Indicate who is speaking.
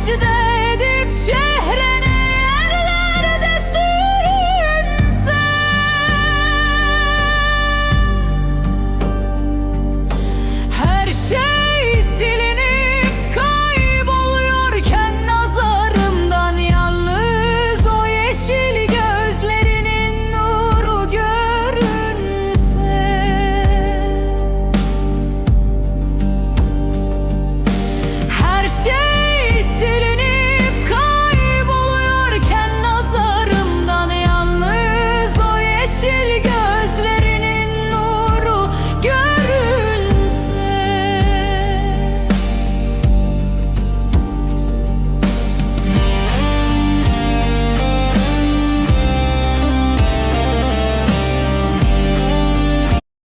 Speaker 1: secde edip çehrene yerlerde sürünsen, Her şey silinip kayboluyorken nazarımdan Yalnız o yeşil gözlerinin nuru görünse. Her şey